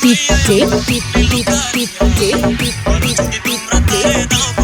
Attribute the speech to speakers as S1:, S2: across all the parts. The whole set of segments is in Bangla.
S1: pitte pitte pitte pitte pitte pitte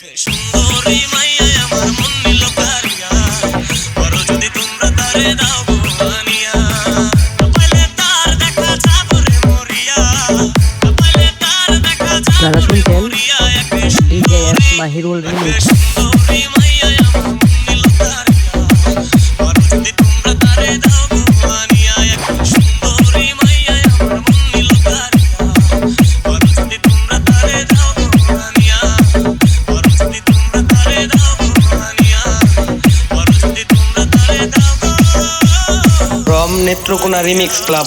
S1: সুন্দরী মাইয়া আমার মন নিল কারিয়া। বড় যদি তোমরা তারে দাও
S2: আপনারা
S1: শুনতেন
S2: Mahirul remix
S3: Netrokona remix club.